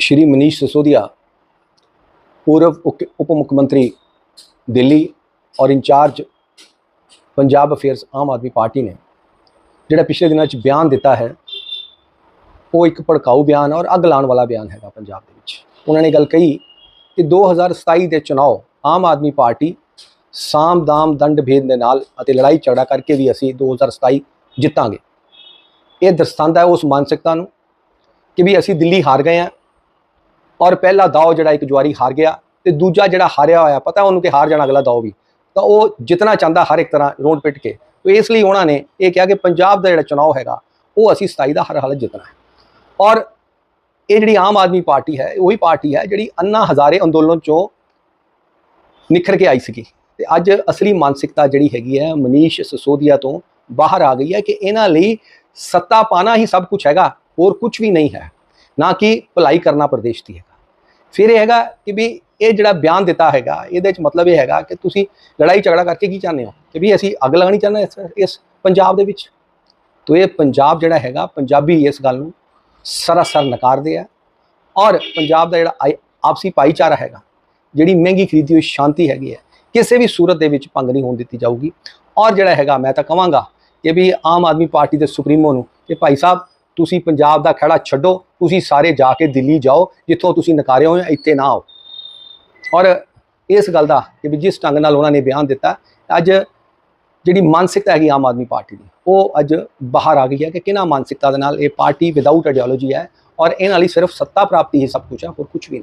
ਸ਼੍ਰੀ ਮਨੀਸ਼ ਸਿਸੋਦੀਆ ਪੂਰਬ ਉਪ ਮੁੱਖ ਮੰਤਰੀ ਦਿੱਲੀ ਔਰ incharge Punjab affairs Aam Aadmi party ਨੇ, ਜਿਹੜਾ ਪਿਛਲੇ ਦਿਨਾਂ 'ਚ ਬਿਆਨ ਦਿੱਤਾ ਹੈ, ਉਹ ਇੱਕ ਭੜਕਾਊ ਬਿਆਨ ਔਰ ਅੱਗ ਲਾਉਣ ਵਾਲਾ ਬਿਆਨ ਹੈਗਾ ਪੰਜਾਬ ਦੇ ਵਿੱਚ। ਉਹਨਾਂ ਨੇ ਗੱਲ ਕਹੀ ਕਿ 2027 ਦੇ ਚੋਣਾਂ ਆਮ ਆਦਮੀ ਪਾਰਟੀ ਸਾਮ ਦਾਮ ਦੰਡ ਭੇਦ ਦੇ ਨਾਲ ਅਤੇ ਲੜਾਈ ਝਗੜਾ ਕਰਕੇ ਵੀ ਅਸੀਂ 2027 ਜਿੱਤਾਂਗੇ। ਇਹ ਦਰਸਾਉਂਦਾ ਹੈ ਉਸ ਮਾਨਸਿਕਤਾ ਨੂੰ ਕਿ ਵੀ ਅਸੀਂ ਦਿੱਲੀ ਹਾਰ ਗਏ ਆ ਔਰ ਪਹਿਲਾ ਦਾਅ ਜਿਹੜਾ ਇੱਕ ਜਵਾਰੀ ਹਾਰ ਗਿਆ ਤੇ ਦੂਜਾ ਜਿਹੜਾ ਹਾਰਿਆ ਹੋਇਆ, ਪਤਾ ਉਹਨੂੰ ਕਿ ਹਾਰ ਜਾਣਾ ਅਗਲਾ ਦਾਅ ਵੀ। ਤਾਂ ਉਹ ਜਿੱਤਣਾ ਚਾਹੁੰਦਾ ਹਰ ਇੱਕ ਤਰ੍ਹਾਂ ਰੋਡ ਪਿੱਟ ਕੇ। ਤੇ ਇਸ ਲਈ ਉਹਨਾਂ ਨੇ ਇਹ ਕਿਹਾ ਕਿ ਪੰਜਾਬ ਦਾ ਜਿਹੜਾ ਚੁਣਾਵ ਹੈਗਾ, ਉਹ ਅਸੀਂ 27 ਦਾ ਹਰ ਹਾਲਤ ਜਿੱਤਣਾ ਹੈ। ਔਰ ਇਹ ਜਿਹੜੀ ਆਮ ਆਦਮੀ ਪਾਰਟੀ ਹੈ, ਉਹੀ ਪਾਰਟੀ ਹੈ ਜਿਹੜੀ ਅੰਨਾ ਹਜ਼ਾਰੇ ਅੰਦੋਲਨ ਚੋਂ ਨਿਖਰ ਕੇ ਆਈ ਸੀਗੀ। ਤੇ ਅੱਜ ਅਸਲੀ ਮਾਨਸਿਕਤਾ ਜਿਹੜੀ ਹੈਗੀ ਹੈ, ਮਨੀਸ਼ ਸਸੋਦੀਆ ਤੋਂ ਬਾਹਰ ਆ ਗਈ ਹੈ ਕਿ ਇਹਨਾਂ ਲਈ ਸੱਤਾ ਪਾਣਾ ਹੀ ਸਭ ਕੁਝ ਹੈਗਾ, ਹੋਰ ਕੁਝ ਵੀ ਨਹੀਂ ਹੈ। ਨਾ ਕਿ ਭਲਾਈ ਕਰਨਾ ਪ੍ਰਦੇਸ਼ ਦੀ ਹੈ। ਫਿਰ ਇਹ ਹੈਗਾ ਕਿ ਵੀ ਇਹ ਜਿਹੜਾ ਬਿਆਨ ਦਿੱਤਾ ਹੈਗਾ, ਇਹਦੇ ਵਿੱਚ ਮਤਲਬ ਇਹ ਹੈਗਾ ਕਿ ਤੁਸੀਂ ਲੜਾਈ ਝਗੜਾ ਕਰਕੇ ਕੀ ਚਾਹੁੰਦੇ ਹੋ? ਕਿ ਵੀ ਅਸੀਂ ਅੱਗ ਲਗਾਣੀ ਚਾਹੁੰਦੇ ਇਸ ਇਸ ਪੰਜਾਬ ਦੇ ਵਿੱਚ? ਤੋ ਇਹ ਪੰਜਾਬ ਜਿਹੜਾ ਹੈਗਾ, ਪੰਜਾਬੀ ਇਸ ਗੱਲ ਨੂੰ ਸਰਾਸਰ ਨਕਾਰਦੇ ਆ ਔਰ ਪੰਜਾਬ ਦਾ ਜਿਹੜਾ ਆਈ- ਆਪਸੀ ਭਾਈਚਾਰਾ ਹੈਗਾ, ਜਿਹੜੀ ਮਹਿੰਗੀ ਖਰੀਦੀ ਹੋਈ ਸ਼ਾਂਤੀ ਹੈਗੀ ਹੈ, ਕਿਸੇ ਵੀ ਸੂਰਤ ਦੇ ਵਿੱਚ ਭੰਗ ਨਹੀਂ ਹੋਣ ਦਿੱਤੀ ਜਾਊਗੀ। ਔਰ ਜਿਹੜਾ ਹੈਗਾ, ਮੈਂ ਤਾਂ ਕਹਾਂਗਾ ਕਿ ਵੀ ਆਮ ਆਦਮੀ ਪਾਰਟੀ ਦੇ ਸੁਪਰੀਮੋ ਨੂੰ ਕਿ ਭਾਈ ਸਾਹਿਬ, ਤੁਸੀਂ ਪੰਜਾਬ ਦਾ ਖੜਾ ਛੱਡੋ ਤੁਸੀਂ ਸਾਰੇ ਜਾ ਕੇ ਦਿੱਲੀ ਜਾਓ ਜਿੱਥੋਂ ਤੁਸੀਂ ਨਕਾਰੇ ਹੋਏ ਹੋ, ਇੱਥੇ ਨਾ ਆਓ। ਔਰ ਇਸ ਗੱਲ ਦਾ ਕਿ ਵੀ ਜਿਸ ਢੰਗ ਨਾਲ ਉਹਨਾਂ ਨੇ ਬਿਆਨ ਦਿੱਤਾ ਅੱਜ ਜਿਹੜੀ ਮਾਨਸਿਕਤਾ ਹੈਗੀ ਆਮ ਆਦਮੀ ਪਾਰਟੀ ਦੀ ਉਹ ਅੱਜ ਬਾਹਰ ਆ ਗਈ ਹੈ ਕਿ ਕਿਹਨਾਂ ਮਾਨਸਿਕਤਾ ਦੇ ਨਾਲ ਇਹ ਪਾਰਟੀ ਵਿਦਆਊਟ ਆਈਡੀਓਲੋਜੀ ਹੈ ਔਰ ਇਹਨਾਂ ਲਈ ਸਿਰਫ ਸੱਤਾ ਪ੍ਰਾਪਤੀ ਹੀ ਸਭ ਕੁਝ ਹੈ ਹੋਰ ਕੁਝ ਵੀ ਨਹੀਂ।